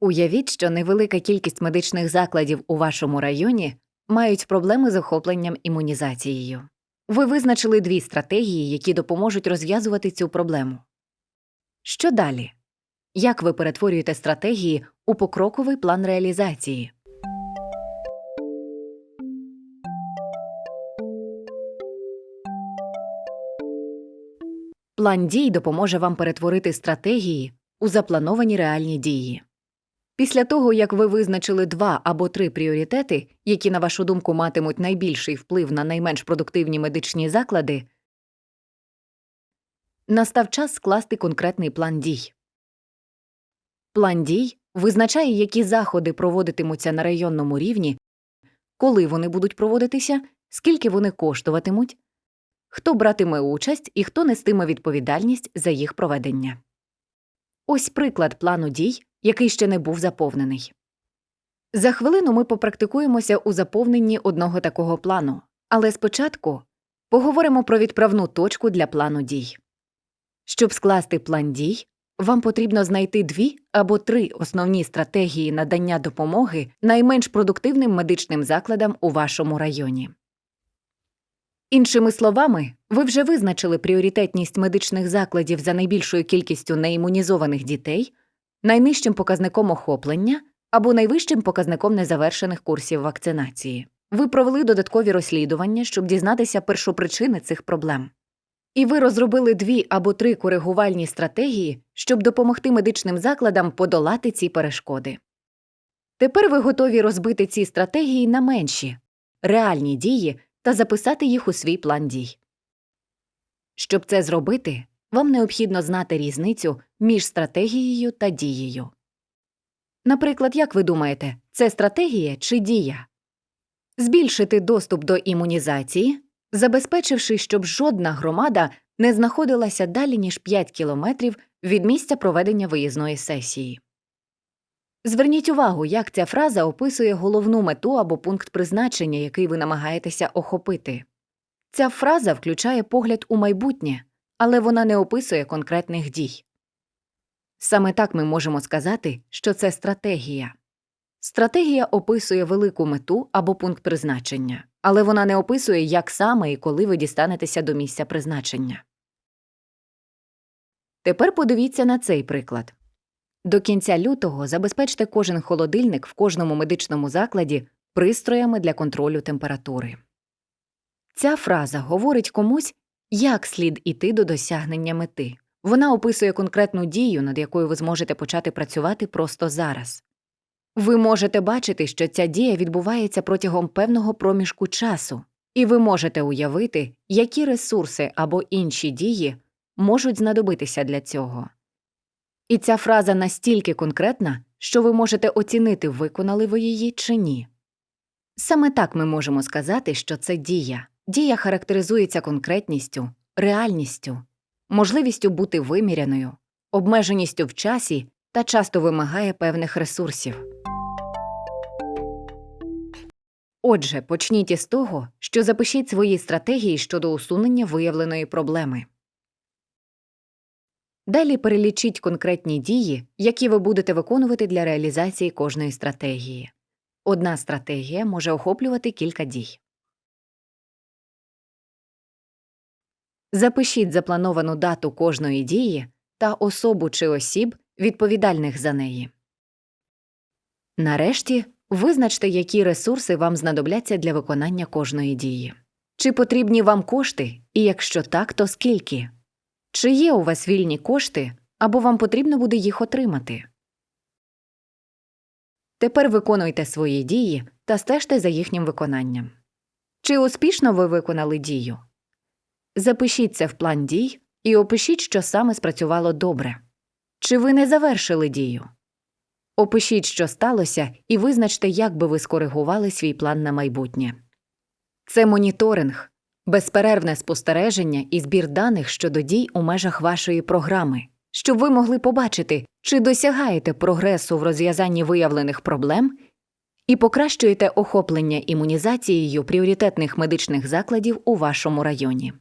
Уявіть, що невелика кількість медичних закладів у вашому районі мають проблеми з охопленням імунізацією. Ви визначили дві стратегії, які допоможуть розв'язувати цю проблему. Що далі? Як ви перетворюєте стратегії у покроковий план реалізації? План дій допоможе вам перетворити стратегії у заплановані реальні дії. Після того, як ви визначили два або три пріоритети, які, на вашу думку, матимуть найбільший вплив на найменш продуктивні медичні заклади, настав час скласти конкретний план дій. План дій визначає, які заходи проводитимуться на районному рівні, коли вони будуть проводитися, скільки вони коштуватимуть, хто братиме участь і хто нестиме відповідальність за їх проведення. Ось приклад плану дій, який ще не був заповнений. За хвилину ми попрактикуємося у заповненні одного такого плану, але спочатку поговоримо про відправну точку для плану дій. Щоб скласти план дій, вам потрібно знайти дві або три основні стратегії надання допомоги найменш продуктивним медичним закладам у вашому районі. Іншими словами, ви вже визначили пріоритетність медичних закладів за найбільшою кількістю неімунізованих дітей, найнижчим показником охоплення або найвищим показником незавершених курсів вакцинації. Ви провели додаткові розслідування, щоб дізнатися першопричини цих проблем. І ви розробили дві або три коригувальні стратегії, щоб допомогти медичним закладам подолати ці перешкоди. Тепер ви готові розбити ці стратегії на менші, реальні дії та записати їх у свій план дій. Щоб це зробити, вам необхідно знати різницю між стратегією та дією. Наприклад, як ви думаєте, це стратегія чи дія? Збільшити доступ до імунізації, забезпечивши, щоб жодна громада не знаходилася далі, ніж 5 кілометрів від місця проведення виїзної сесії. Зверніть увагу, як ця фраза описує головну мету або пункт призначення, який ви намагаєтеся охопити. Ця фраза включає погляд у майбутнє, але вона не описує конкретних дій. Саме так ми можемо сказати, що це стратегія. Стратегія описує велику мету або пункт призначення, але вона не описує, як саме і коли ви дістанетеся до місця призначення. Тепер подивіться на цей приклад. До кінця лютого забезпечте кожен холодильник в кожному медичному закладі пристроями для контролю температури. Ця фраза говорить комусь, як слід іти до досягнення мети. Вона описує конкретну дію, над якою ви зможете почати працювати просто зараз. Ви можете бачити, що ця дія відбувається протягом певного проміжку часу, і ви можете уявити, які ресурси або інші дії можуть знадобитися для цього. І ця фраза настільки конкретна, що ви можете оцінити, виконали ви її чи ні. Саме так ми можемо сказати, що це дія. Дія характеризується конкретністю, реальністю, можливістю бути виміряною, обмеженістю в часі та часто вимагає певних ресурсів. Отже, почніть із того, що запишіть свої стратегії щодо усунення виявленої проблеми. Далі перелічіть конкретні дії, які ви будете виконувати для реалізації кожної стратегії. Одна стратегія може охоплювати кілька дій. Запишіть заплановану дату кожної дії та особу чи осіб, відповідальних за неї. Нарешті визначте, які ресурси вам знадобляться для виконання кожної дії. Чи потрібні вам кошти, і якщо так, то скільки? Чи є у вас вільні кошти, або вам потрібно буде їх отримати? Тепер виконуйте свої дії та стежте за їхнім виконанням. Чи успішно ви виконали дію? Запишіть це в план дій і опишіть, що саме спрацювало добре. Чи ви не завершили дію? Опишіть, що сталося, і визначте, як би ви скоригували свій план на майбутнє. Це моніторинг, безперервне спостереження і збір даних щодо дій у межах вашої програми, щоб ви могли побачити, чи досягаєте прогресу в розв'язанні виявлених проблем і покращуєте охоплення імунізацією пріоритетних медичних закладів у вашому районі.